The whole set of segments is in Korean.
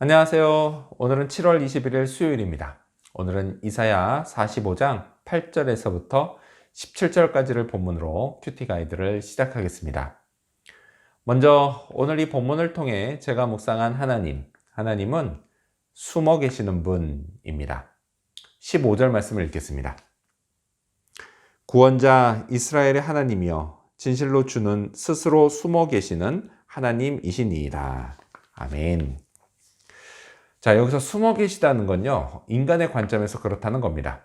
안녕하세요. 오늘은 7월 21일 수요일입니다. 오늘은 이사야 45장 8절에서부터 17절까지를 본문으로 큐티 가이드를 시작하겠습니다. 먼저 오늘 이 본문을 통해 제가 묵상한 하나님, 하나님은 숨어 계시는 분입니다. 15절 말씀을 읽겠습니다. 구원자 이스라엘의 하나님이여 진실로 주는 스스로 숨어 계시는 하나님이시니이다. 아멘. 자, 여기서 숨어 계시다는 건요, 인간의 관점에서 그렇다는 겁니다.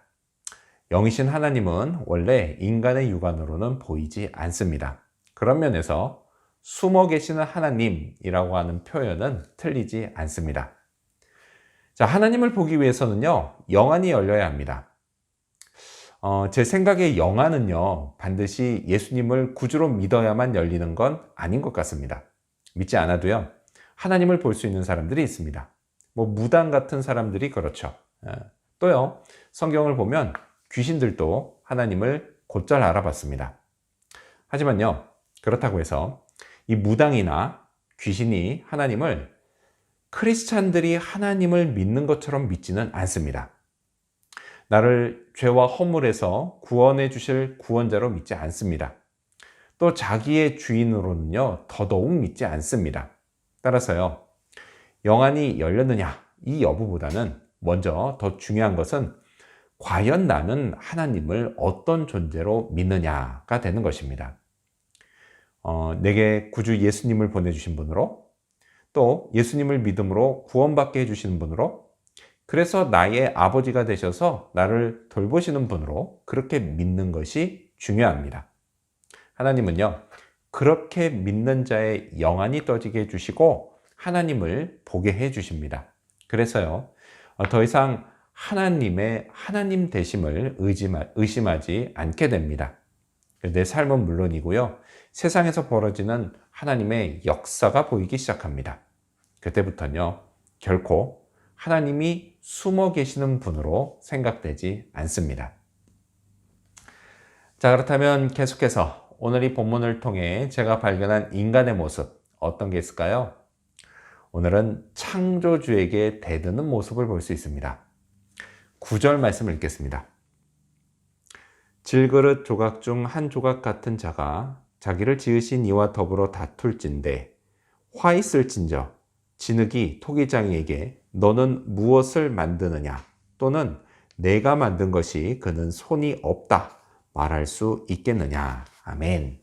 영이신 하나님은 원래 인간의 육안으로는 보이지 않습니다. 그런 면에서 숨어 계시는 하나님이라고 하는 표현은 틀리지 않습니다. 자, 하나님을 보기 위해서는요, 영안이 열려야 합니다. 어, 제 생각에 영안은요, 반드시 예수님을 구주로 믿어야만 열리는 건 아닌 것 같습니다. 믿지 않아도요, 하나님을 볼 수 있는 사람들이 있습니다. 뭐 무당 같은 사람들이 그렇죠. 예. 또요, 성경을 보면 귀신들도 하나님을 곧잘 알아봤습니다. 하지만요, 그렇다고 해서 이 무당이나 귀신이 하나님을 크리스찬들이 하나님을 믿는 것처럼 믿지는 않습니다. 나를 죄와 허물에서 구원해 주실 구원자로 믿지 않습니다. 또 자기의 주인으로는요, 더더욱 믿지 않습니다. 따라서요, 영안이 열렸느냐, 이 여부보다는 먼저 더 중요한 것은 과연 나는 하나님을 어떤 존재로 믿느냐가 되는 것입니다. 어, 내게 구주 예수님을 보내주신 분으로 또 예수님을 믿음으로 구원받게 해주시는 분으로 그래서 나의 아버지가 되셔서 나를 돌보시는 분으로 그렇게 믿는 것이 중요합니다. 하나님은요, 그렇게 믿는 자의 영안이 떠지게 해주시고 하나님을 보게 해 주십니다. 그래서요, 어, 더 이상 하나님의 하나님 되심을 의심하지 않게 됩니다. 내 삶은 물론이고요, 세상에서 벌어지는 하나님의 역사가 보이기 시작합니다. 그때부터는요, 결코 하나님이 숨어 계시는 분으로 생각되지 않습니다. 자, 그렇다면 계속해서 오늘 이 본문을 통해 제가 발견한 인간의 모습, 어떤 게 있을까요? 오늘은 창조주에게 대드는 모습을 볼 수 있습니다. 9절 말씀을 읽겠습니다. 질그릇 조각 중 한 조각 같은 자가 자기를 지으신 이와 더불어 다툴진대 화 있을진저 진흙이 토기장이에게 너는 무엇을 만드느냐 또는 내가 만든 것이 그는 손이 없다 말할 수 있겠느냐 아멘.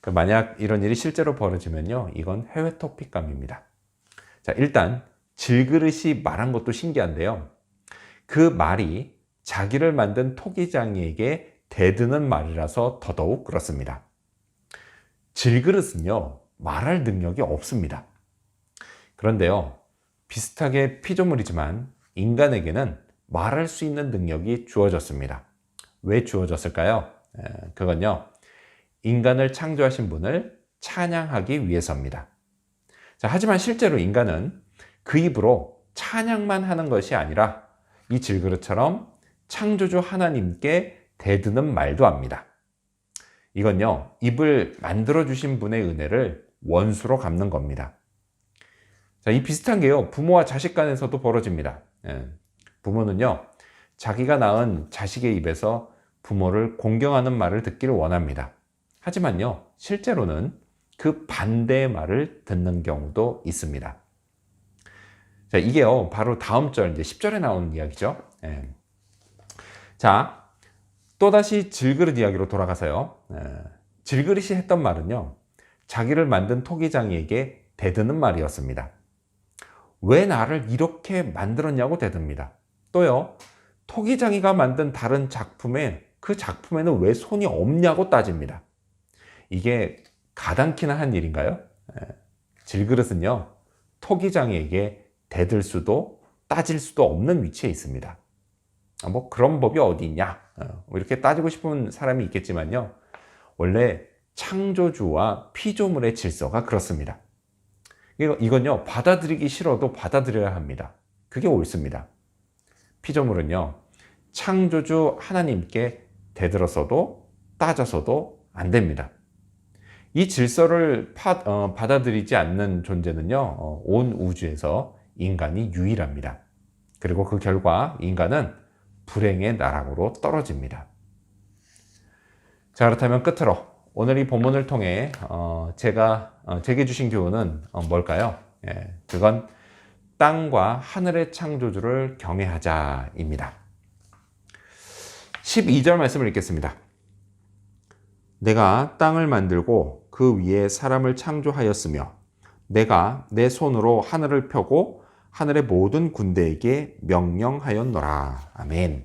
그 만약 이런 일이 실제로 벌어지면요 이건 해외 토픽감입니다. 자 일단 질그릇이 말한 것도 신기한데요. 그 말이 자기를 만든 토기장이에게 대드는 말이라서 더더욱 그렇습니다. 질그릇은요, 말할 능력이 없습니다. 그런데요, 비슷하게 피조물이지만 인간에게는 말할 수 있는 능력이 주어졌습니다. 왜 주어졌을까요? 그건요, 인간을 창조하신 분을 찬양하기 위해서입니다. 자, 하지만 실제로 인간은 그 입으로 찬양만 하는 것이 아니라 이 질그릇처럼 창조주 하나님께 대드는 말도 합니다. 이건요, 입을 만들어주신 분의 은혜를 원수로 갚는 겁니다. 자, 이 비슷한 게요, 부모와 자식 간에서도 벌어집니다. 예. 부모는요, 자기가 낳은 자식의 입에서 부모를 공경하는 말을 듣기를 원합니다. 하지만요, 실제로는 그 반대의 말을 듣는 경우도 있습니다. 자, 이게요, 바로 다음 절, 이제 10절에 나오는 이야기죠. 예. 자, 또다시 질그릇 이야기로 돌아가서요. 예. 질그릇이 했던 말은요, 자기를 만든 토기장이에게 대드는 말이었습니다. 왜 나를 이렇게 만들었냐고 대듭니다. 또요, 토기장이가 만든 다른 작품에 그 작품에는 왜 손이 없냐고 따집니다. 이게 가당키나 한 일인가요? 예. 질그릇은요, 토기장이에게 대들 수도 따질 수도 없는 위치에 있습니다. 아, 뭐 그런 법이 어디 있냐? 어, 뭐 이렇게 따지고 싶은 사람이 있겠지만요. 원래 창조주와 피조물의 질서가 그렇습니다. 이건요, 받아들이기 싫어도 받아들여야 합니다. 그게 옳습니다. 피조물은요, 창조주 하나님께 대들어서도 따져서도 안 됩니다. 이 질서를 파- 어, 받아들이지 않는 존재는요, 어, 온 우주에서 인간이 유일합니다. 그리고 그 결과 인간은 불행의 나락으로 떨어집니다. 자, 그렇다면 끝으로 오늘 이 본문을 통해 어, 제가 어, 제게 주신 교훈은 어, 뭘까요? 예, 그건 땅과 하늘의 창조주를 경외하자입니다. 12절 말씀을 읽겠습니다. 내가 땅을 만들고 그 위에 사람을 창조하였으며 내가 내 손으로 하늘을 펴고 하늘의 모든 군대에게 명령하였노라. 아멘.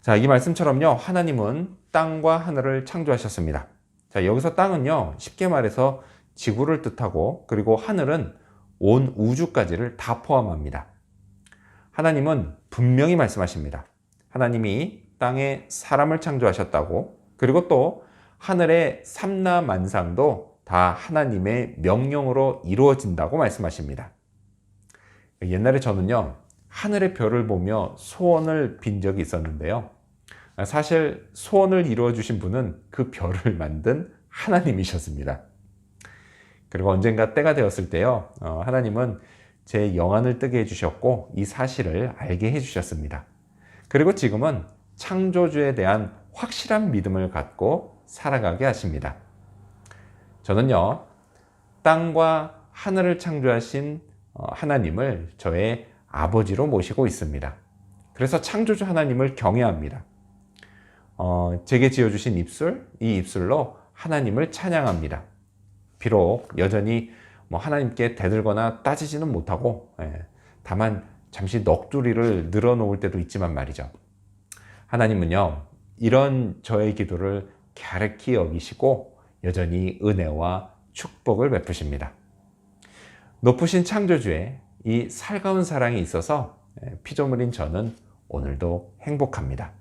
자, 이 말씀처럼요. 하나님은 땅과 하늘을 창조하셨습니다. 자, 여기서 땅은요. 쉽게 말해서 지구를 뜻하고 그리고 하늘은 온 우주까지를 다 포함합니다. 하나님은 분명히 말씀하십니다. 하나님이 땅에 사람을 창조하셨다고 그리고 또 하늘의 삼라만상도 다 하나님의 명령으로 이루어진다고 말씀하십니다. 옛날에 저는요, 하늘의 별을 보며 소원을 빈 적이 있었는데요. 사실 소원을 이루어 주신 분은 그 별을 만든 하나님이셨습니다. 그리고 언젠가 때가 되었을 때요, 어, 하나님은 제 영안을 뜨게 해주셨고, 이 사실을 알게 해주셨습니다. 그리고 지금은 창조주에 대한 확실한 믿음을 갖고 살아가게 하십니다. 저는요, 땅과 하늘을 창조하신 어, 하나님을 저의 아버지로 모시고 있습니다. 그래서 창조주 하나님을 경외합니다. 어, 제게 지어주신 입술, 이 입술로 하나님을 찬양합니다. 비록 여전히 뭐 하나님께 대들거나 따지지는 못하고, 예, 다만 잠시 넋두리를 늘어놓을 때도 있지만 말이죠. 하나님은요, 이런 저의 기도를 갸륵히 여기시고 여전히 은혜와 축복을 베푸십니다. 높으신 창조주의 이 살가운 사랑이 있어서 예, 피조물인 저는 오늘도 행복합니다.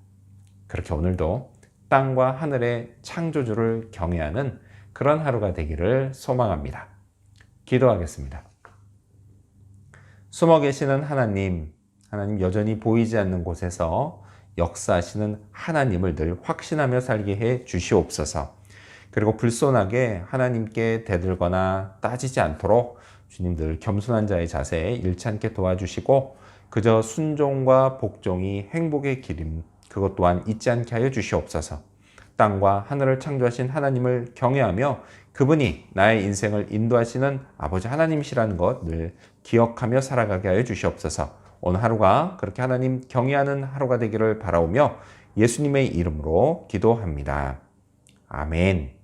그렇게 오늘도 땅과 하늘의 창조주를 경외하는 그런 하루가 되기를 소망합니다. 기도하겠습니다. 숨어 계시는 하나님, 하나님 여전히 보이지 않는 곳에서 역사하시는 하나님을 늘 확신하며 살게 해 주시옵소서. 그리고 불손하게 하나님께 대들거나 따지지 않도록 주님 들 겸손한 자의 자세에 잃지 않게 도와주시고 그저 순종과 복종이 행복의 길임 그것 또한 잊지 않게 하여 주시옵소서. 땅과 하늘을 창조하신 하나님을 경외하며 그분이 나의 인생을 인도하시는 아버지 하나님이시라는 것 늘 기억하며 살아가게 하여 주시옵소서. 오늘 하루가 그렇게 하나님 경외하는 하루가 되기를 바라오며 예수님의 이름으로 기도합니다. 아멘.